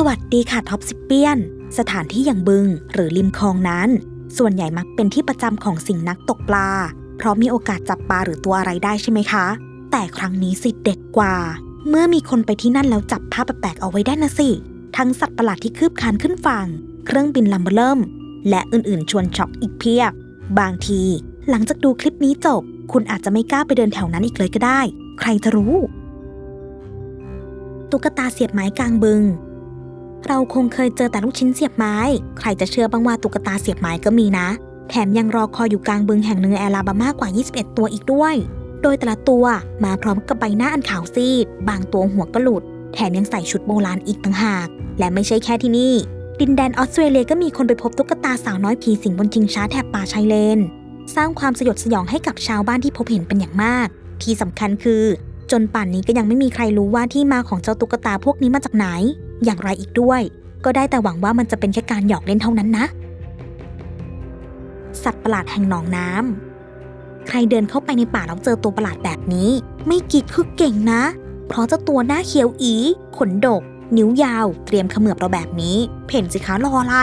สวัสดีค่ะท็อปซิเปียน สถานที่อย่างบึงหรือริมคลองนั้น ส่วนใหญ่มักเป็นที่ประจำของสิ่งนักตกปลา เพราะมีโอกาสจับปลาหรือตัวอะไรได้ใช่ไหมคะ แต่ครั้งนี้สิเด็ดกว่า เมื่อมีคนไปที่นั่นแล้วจับภาพแปลกๆเอาไว้ได้นะสิ ทั้งสัตว์ประหลาดที่คืบคลานขึ้นฝั่ง เครื่องบินลำเบอร์เริ่ม และอื่นๆ ชวนช็อกอีกเพียบ บางที หลังจากดูคลิปนี้จบ คุณอาจจะไม่กล้าไปเดินแถวนั้นอีกเลยก็ได้ ใครจะรู้ ตุ๊กตาเสียบไม้กลางบึง เราคงเคยเจอแต่ลูกชิ้นเสียบไม้ ใครจะเชื่อบ้างว่าตุ๊กตาเสียบไม้ก็มีนะ แถมยังรอคอยอยู่กลางบึงแห่งหนึ่งแอลาบามากว่า 21 ตัวอีกด้วย โดยแต่ละตัวมาพร้อมกับใบหน้าอันขาวซีด บางตัวหัวก็หลุด แถมยังใส่ชุดโบราณอีกต่างหาก และไม่ใช่แค่ที่นี่ ดินแดนออสเตรเลียก็มีคนไปพบตุ๊กตาสาวน้อยผีสิงบนชิงช้าแถบป่าชายเลน สร้างความสยดสยองให้กับชาวบ้านที่พบเห็นเป็นอย่างมาก ที่สำคัญคือ จนป่านนี้ก็ยังไม่มีใครรู้ว่าที่มาของเจ้าตุ๊กตาพวกนี้มาจากไหน อย่างไรอีกด้วย ก็ได้แต่หวังว่ามันจะเป็นแค่การหยอกเล่นเท่านั้นนะ สัตว์ประหลาดแห่งหนองน้ำใครเดินเข้าไปในป่าแล้วเจอตัวประหลาดแบบนี้ ไม่กิดคือเก่งนะ เพราะเจ้าตัวหน้าเขียวอี ขนดก นิ้วยาว เตรียมเขมือบเราแบบนี้ เพ่นสิคะรออะไร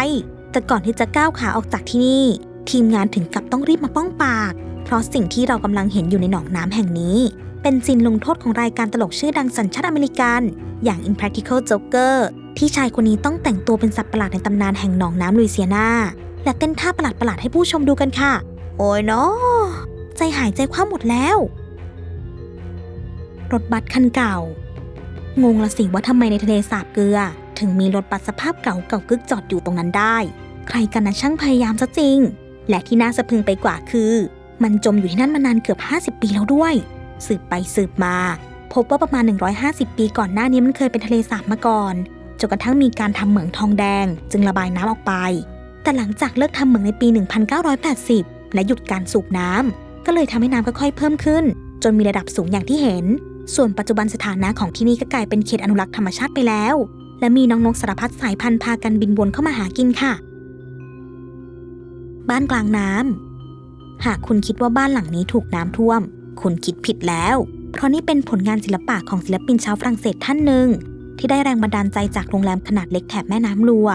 แต่ก่อนที่จะก้าวขาออกจากที่นี่ ทีมงานถึงกับต้องรีบมาป้องปาก เพราะสิ่งที่เรากำลังเห็นอยู่ในหนองน้ำแห่งนี้ เป็นซินลงโทษของรายการตลกชื่อดังสัญชาติอเมริกัน อย่าง Impractical Joker ที่ชายคนนี้ต้องแต่งตัวเป็นสัตว์ประหลาดในตำนานแห่งหนองน้ำลุยเซียนา และเต้นท่าประหลาดๆให้ผู้ชมดูกันค่ะ โอ้ยเนาะใจหายใจคว่ำหมดแล้ว รถบัสคันเก่า งงละสิว่าทำไมในทะเลสาบเกลือ ถึงมีรถบัสสภาพเก่าเก่ากึกจอดอยู่ตรงนั้นได้ ใครกันนะช่างพยายามซะจริง และที่น่าสะพึงไปกว่าคือ มันจมอยู่ที่นั่นมานานเกือบ 50 ปีแล้วด้วย สืบไปสืบมา พบว่าประมาณ 150 ปีก่อนหน้านี้มันเคยเป็นทะเลสาบมาก่อนจนกระทั่งมีการทำเหมืองทองแดง จึงระบายน้ำออกไป แต่หลังจากเลิกทำเหมืองในปี 1980 และหยุดการสูบน้ำก็เลยทำให้น้ำค่อยๆเพิ่มขึ้น จนมีระดับสูงอย่างที่เห็น ส่วนปัจจุบันสถานะของที่นี่ก็กลายเป็นเขตอนุรักษ์ธรรมชาติไปแล้ว และมีน้องนกสารพัดสายพันธุ์พากันบินวนเข้ามาหากินค่ะ บ้านกลางน้ำ หากคุณคิดว่าบ้านหลังนี้ถูกน้ำท่วม คุณคิดผิดแล้ว เพราะนี่เป็นผลงานศิลปะของศิลปินชาวฝรั่งเศสท่านหนึ่ง ที่ได้แรงบันดาลใจจากโรงแรมขนาดเล็กแถบแม่น้ำลัว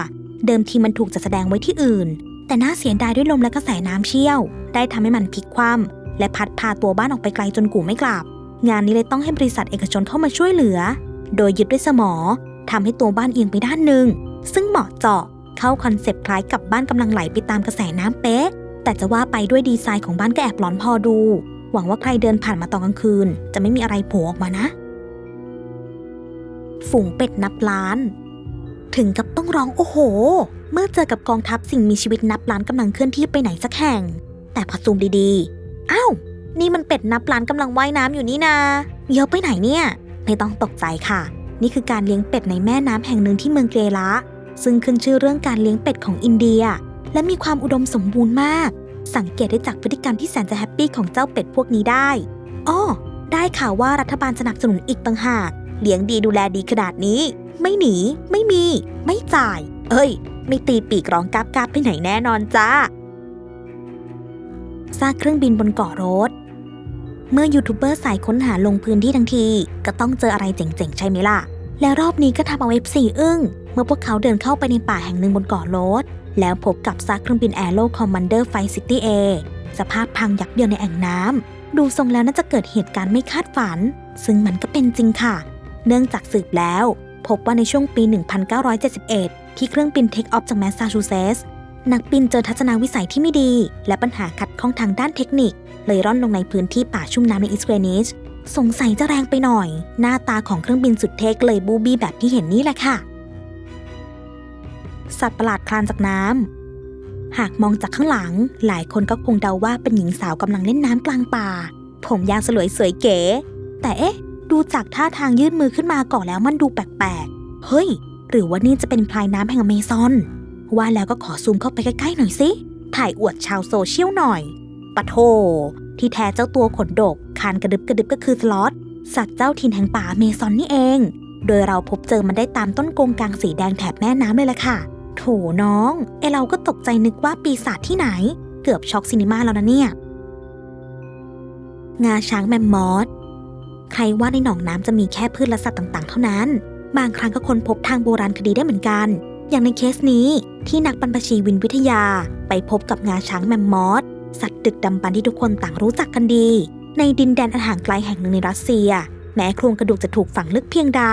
เดิมทีมันถูกจัดแสดงไว้ที่อื่น แต่น่าเสียดายด้วยลมและกระแสน้ำเชี่ยว ได้ทำให้มันพลิกคว่ำและพัดพาตัวบ้านออกไปไกลจนกู่ไม่กลับ งานนี้เลยต้องให้บริษัทเอกชนเข้ามาช่วยเหลือ โดยยึดด้วยสมอทำให้ตัวบ้านเอียงไปด้านหนึ่งซึ่งเหมาะเจาะเข้าคอนเซปต์คล้ายกับบ้านกำลังไหลไปตามกระแสน้ำเป๊ะ แต่จะว่าไปด้วยดีไซน์ของบ้านก็แอบหลอนพอดู หวังว่าใครเดินผ่านมาตอนกลางคืน จะไม่มีอะไรโผล่ออกมานะ ฝูงเป็ดนับล้าน ถึงกับต้องร้องโอ้โห เมื่อเจอกับกองทัพสิ่งมีชีวิตนับล้านกำลังเคลื่อนที่ไปไหนสักแห่ง แต่พอซูมดีๆ อ้าว นี่มันเป็ดนับล้านกำลังว่ายน้ำอยู่นี่นาเยอะไปไหนเนี่ย ไม่ต้องตกใจค่ะ นี่คือการเลี้ยงเป็ดในแม่น้ำแห่งหนึ่งที่เมืองเกละซึ่งขึ้นชื่อเรื่องการเลี้ยงเป็ดของอินเดีย และมีความอุดมสมบูรณ์มาก สังเกตได้จากพฤติกรรมที่แสนจะแฮปปี้ของเจ้าเป็ดพวกนี้ได้ อ้อ ได้ข่าวว่ารัฐบาลสนับสนุนอีกต่างหาก เลี้ยงดีดูแลดีขนาดนี้ ไม่หนี ไม่มี ไม่จ่าย เอ้ย ไม่ตีปีกร้องกาบกาบไปไหนแน่นอนจ้าซากเครื่องบินบนเกาะโรสเมื่อยูทูบเบอร์สายค้นหาลงพื้นที่ทั้งที ก็ต้องเจออะไรเจ๋งๆ ใช่ไหมล่ะ แล้วรอบนี้ก็ทำเอาเอฟซีอึ้ง เมื่อพวกเขาเดินเข้าไปในป่าแห่งหนึ่งบนเกาะโรสแล้วพบกับซากเครื่องบินแอโร่คอมมานเดอร์ไฟซิตี้เอสภาพพังยับเยินในแอ่งน้ำดูทรงแล้วน่าจะเกิดเหตุการณ์ไม่คาดฝัน ซึ่งมันก็เป็นจริงค่ะ เนื่องจากสืบแล้ว พบว่าในช่วงปี 1971 ที่เครื่องบินเทคออฟจากแมสซาชูเซตส์นักบินเจอทัศนวิสัยที่ไม่ดี และปัญหาขัดข้องทางด้านเทคนิค เลยร่อนลงในพื้นที่ป่าชุ่มน้ำในอิสเกรนิชสงสัยจะแรงไปหน่อย หน้าตาของเครื่องบินสุดเทคเลยบูบี้แบบที่เห็นนี่แหละค่ะ สัตว์ประหลาดคลานจากน้ำ หากมองจากข้างหลัง หลายคนก็คงเดาว่าเป็นหญิงสาวกำลังเล่นน้ำกลางป่า ผมยาวสลวยสวยเก๋ แต่เอ๊ะ ดูจากท่าทางยื่นมือขึ้นมาก่อนแล้วมันดูแปลกๆ เฮ้ย หรือว่านี่จะเป็นพลายน้ำแห่งอเมซอน ว่าแล้วก็ขอซูมเข้าไปใกล้ๆหน่อยสิ ถ่ายอวดชาวโซเชียลหน่อย ปะโท ที่แท้เจ้าตัวขนดก คานกระดึบกระดึบก็คือสล็อตสัตว์เจ้าถิ่นแห่งป่าเมซอนนี่เอง โดยเราพบเจอมันได้ตามต้นกงกลางสีแดงแถบแม่น้ำเลยล่ะค่ะ โถน้องไอเราก็ตกใจนึกว่าปีศาจที่ไหน เกือบช็อกซินิมาแล้วนะเนี่ย งาช้างแมมมอสใครว่าในหนองน้ำจะมีแค่พืชและสัตว์ต่าง ๆ เท่านั้น บางครั้งก็ค้นพบทางโบราณคดีได้เหมือนกัน อย่างในเคสนี้ที่นักบรรพชีวินวิทยา ไปพบกับงาช้างแมมมอสสัตว์ดึกดำบรรที่ทุกคนต่างรู้จักกันดี ในดินแดนอันห่างไกลแห่งหนึ่งในรัสเซีย แม้โครงกระดูกจะถูกฝังลึกเพียงใด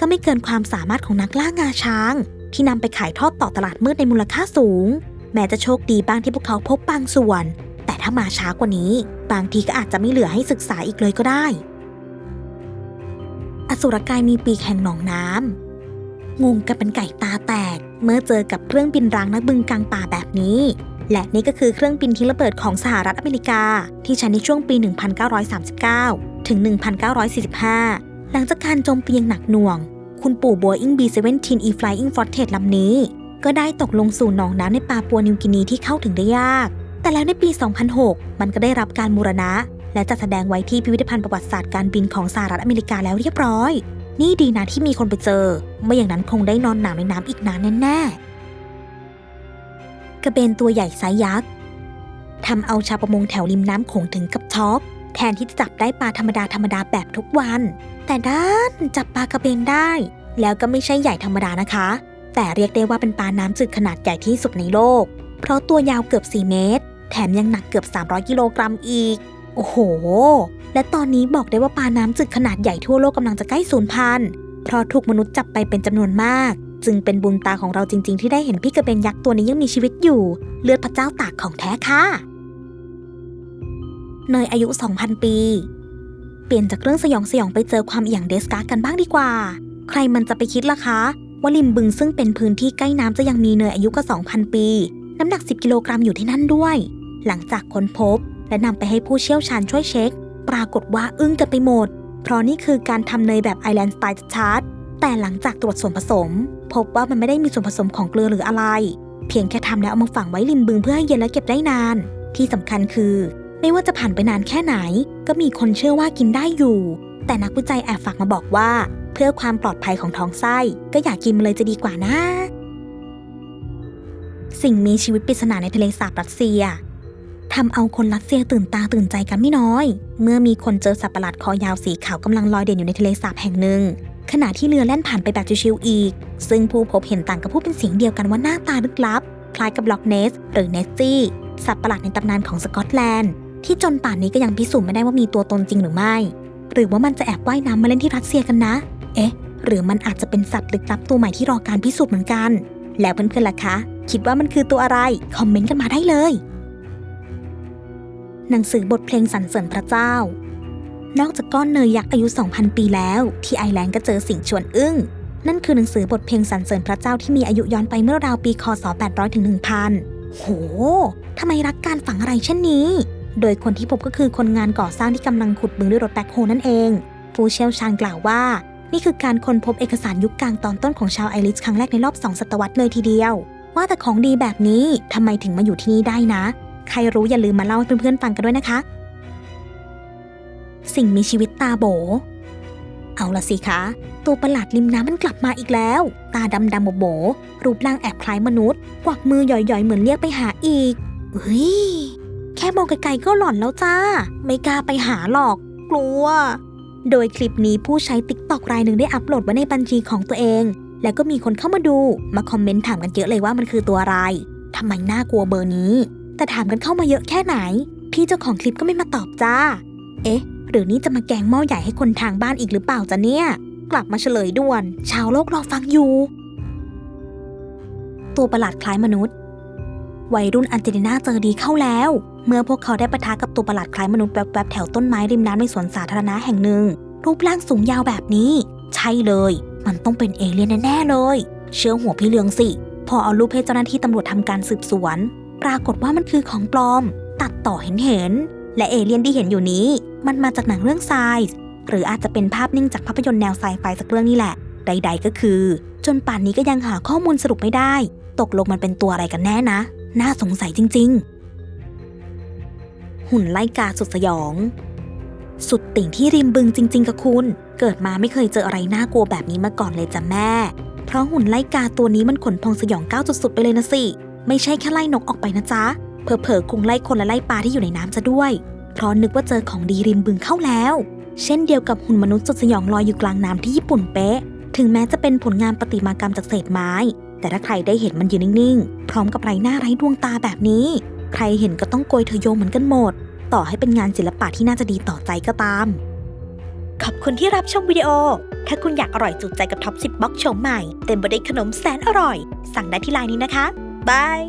ก็ไม่เกินความสามารถของนักล่างาช้าง ที่นำไปขายทอดต่อตลาดมืดในมูลค่าสูง แม้จะโชคดีบ้างที่พวกเขาพบบางส่วน แต่ถ้ามาช้ากว่านี้ บางทีก็อาจจะไม่เหลือให้ศึกษาอีกเลยก็ได้ อสุรกายมีปีกแห่งหนองน้ำงงกันเป็นไก่ตาแตก เมื่อเจอกับเครื่องบินรางนักบึงกลางป่าแบบนี้ และนี่ก็คือเครื่องบินทิ้งระเบิดของสหรัฐอเมริกา ที่ใช้ในช่วงปี 1939 ถึง 1945 หลังจากการโจมตีอย่างหนักหน่วง คุณปู่ Boeing B-17E Flying Fortress ลำนี้ ก็ได้ตกลงสู่หนองน้ำในปาปัวนิวกินีที่เข้าถึงได้ยาก แต่แล้วในปี 2006 มันก็ได้รับการมูรณะ และจัดแสดงไว้ที่พิพิธภัณฑ์ประวัติศาสตร์การบินของสหรัฐอเมริกาแล้วเรียบร้อย นี่ดีนะที่มีคนไปเจอ ไม่อย่างนั้นคงได้นอนหนาวในน้ำอีกนานแน่ๆกระเบนตัวใหญ่ไซส์ยักษ์ทำเอาชาวประมงแถวริมน้ำโขงถึงกับช็อก แทนที่จะจับได้ปลาธรรมดาธรรมดาแบบทุกวัน แต่ด้านจับปลากระเบนได้ แล้วก็ไม่ใช่ใหญ่ธรรมดานะคะ แต่เรียกได้ว่าเป็นปลาน้ำจืดขนาดใหญ่ที่สุดในโลก เพราะตัวยาวเกือบ 4 เมตร แถมยังหนักเกือบ 300 กิโลกรัมอีก โอ้โห และตอนนี้บอกได้ว่าปลาน้ำจืดขนาดใหญ่ทั่วโลกกำลังจะใกล้สูญพันธุ์ เพราะถูกมนุษย์จับไปเป็นจำนวนมาก จึงเป็นบุญตาของเราจริง ๆ ที่ได้เห็นพี่กระเบนยักษ์ตัวนี้ยังมีชีวิตอยู่ เลือดพระเจ้าตากของแท้ค่ะ เนยอายุ 2,000 ปี เปลี่ยนจากเรื่องสยองสยองไปเจอความเอี่ยงเดสการ์กันบ้างดีกว่า ใครมันจะไปคิดล่ะคะว่าริมบึงซึ่งเป็นพื้นที่ใกล้น้ำจะยังมีเนยอายุก็2,000 ปี น้ำหนัก 10 กิโลกรัมอยู่ที่นั่นด้วย หลังจากค้นพบ และนำไปให้ผู้เชี่ยวชาญช่วยเช็ค ปรากฏว่าอึ้งกันไปหมด เพราะนี่คือการทำเนยแบบไอแลนด์สไตล์ชาร์ตแต่หลังจากตรวจส่วนผสม พบว่ามันไม่ได้มีส่วนผสมของเกลือหรืออะไร เพียงแค่ทำแล้วเอามาฝังไว้ริมบึงเพื่อให้เย็นและเก็บได้นาน ที่สำคัญคือ ไม่ว่าจะผ่านไปนานแค่ไหน ก็มีคนเชื่อว่ากินได้อยู่ แต่นักวิจัยแอบฝากมาบอกว่า เพื่อความปลอดภัยของท้องไส้ ก็อย่ากกินมันเลยจะดีกว่านะ สิ่งมีชีวิตปริศนาในทะเลสาบรัสเซียทำเอาคนรัสเซียตื่นตาตื่นใจกันไม่น้อย เมื่อมีคนเจอสัตว์ประหลาดคอยาวสีขาวกำลังลอยเด่นอยู่ในทะเลสาบแห่งหนึ่ง ขณะที่เรือแล่นผ่านไปแบบชิวๆอีก ซึ่งผู้พบเห็นต่างกับผู้เป็นเสียงเดียวกันว่าหน้าตาลึกลับ คล้ายกับล็อกเนส หรือเนสซี่ สัตว์ประหลาดในตำนานของสกอตแลนด์ ที่จนป่านนี้ก็ยังพิสูจน์ไม่ได้ว่ามีตัวตนจริงหรือไม่ หรือว่ามันจะแอบว่ายน้ำมาเล่นที่รัสเซียกันนะ เอ๊ะ หรือมันอาจจะเป็นสัตว์ลึกลับตัวใหม่ที่รอการพิสูจน์เหมือนกัน แล้วเพื่อนๆล่ะคะ คิดว่ามันคือตัวอะไร คอมเมนต์กันมาได้เลย หนังสือบทเพลงสรรเสริญพระเจ้า นอกจากก้อนเนยยักษ์อายุ 2,000 ปีแล้ว ที่ไอแลนด์ก็เจอสิ่งชวนอึ้ง นั่นคือหนังสือบทเพลงสรรเสริญพระเจ้าที่มีอายุย้อนไปเมื่อราวปีคศ 800ถึง1,000โหทำไมรักการฝังอะไรเช่นนี้ โดยคนที่พบก็คือคนงานก่อสร้างที่กำลังขุดบึงด้วยรถแบ็คโฮนั่นเอง ผู้เชี่ยวชาญกล่าวว่า นี่คือการค้นพบเอกสารยุคกลางตอนต้นของชาวไอริชครั้งแรกในรอบสองศตวรรษเลยทีเดียว ว่าแต่ของดีแบบนี้ทำไมถึงมาอยู่ที่นี่ได้นะ ใครรู้อย่าลืมมาเล่าให้เพื่อนๆฟังกันด้วยนะคะ สิ่งมีชีวิตตาโบ เอาละสิคะ ตัวประหลาดริมน้ำมันกลับมาอีกแล้ว ตาดำดำโบๆรูปร่างแอบคล้ายมนุษย์ กวักมือหย่อยๆเหมือนเรียกไปหาอีกเฮ้ย แค่มองไกลๆก็หลอนแล้วจ้า ไม่กล้าไปหาหรอก กลัว โดยคลิปนี้ผู้ใช้ติ๊กตอกรายหนึ่งได้อัปโหลดไว้ในบัญชีของตัวเอง แล้วก็มีคนเข้ามาดู มาคอมเมนต์ถามกันเยอะเลยว่ามันคือตัวอะไรทำไมน่ากลัวเบอร์นี้ แต่ถามกันเข้ามาเยอะแค่ไหน พี่เจ้าของคลิปก็ไม่มาตอบจ้า เอ๊ะ หรือนี่จะมาแกงหม้อใหญ่ให้คนทางบ้านอีกหรือเปล่าจ๊ะเนี่ย กลับมาเฉลยด่วน ชาวโลกรอฟังอยู่ ตัวประหลาดคล้ายมนุษย์ วัยรุ่นอันเจลิน่าเจอดีเข้าแล้ว เมื่อพวกเขาได้ปะทะกับตัวประหลาดคล้ายมนุษย์แวบๆแถวต้นไม้ริมน้ำในสวนสาธารณะแห่งหนึ่ง รูปร่างสูงยาวแบบนี้ ใช่เลย มันต้องเป็นเอเลี่ยนแน่ๆเลย เชื่อหัวพี่เลืองสิ พอเอารูปให้เจ้าหน้าที่ตำรวจทำการสืบสวน ปรากฏว่ามันคือของปลอม ตัดต่อเห็นเห็นและเอเลี่ยนที่เห็นอยู่นี้ มันมาจากหนังเรื่องไซส์หรืออาจจะเป็นภาพนิ่งจากภาพยนตร์แนวไซไฟสักเรื่องนี่แหละ ใด ๆ ก็คือ จนป่านนี้ก็ยังหาข้อมูลสรุปไม่ได้ ตกลงมันเป็นตัวอะไรกันแน่นะ น่าสงสัยจริง ๆ หุ่นไล่กาสุดสยอง สุดติ่งที่ริมบึงจริง ๆ กับคุณ เกิดมาไม่เคยเจออะไรน่ากลัวแบบนี้มาก่อนเลยจ้ะแม่ เพราะหุ่นไล่กาตัวนี้มันขนพองสยองก้าวสุดๆไปเลยนะสิ ไม่ใช่แค่ไล่นกออกไปนะจ๊ะเผลอๆคงไล่คนและไล่ปลาที่อยู่ในน้ำซะด้วย เพราะนึกว่าเจอของดีริมบึงเข้าแล้ว เช่นเดียวกับหุ่นมนุษย์สุดสยองลอยอยู่กลางน้ำที่ญี่ปุ่นเป๊ะถถึงแม้จะเป็นผลงานประติมากรรมจากเศษไม้ แต่ถ้าใครได้เห็นมันยืนนิ่งๆ พร้อมกับไรหน้าไร้ดวงตาแบบนี้ ใครเห็นก็ต้องโกยเธอโยงเหมือนกันหมด ต่อให้เป็นงานศิลปะที่น่าจะดีต่อใจก็ตาม ขอบคุณที่รับชมวิดีโอ ถ้าคุณอยากอร่อยจุใจกับท็อป10บล็อกชมใหม่ เต็มไปด้วยขนมแสนอร่อย สั่งได้ที่ไลน์นี้นะคะบาย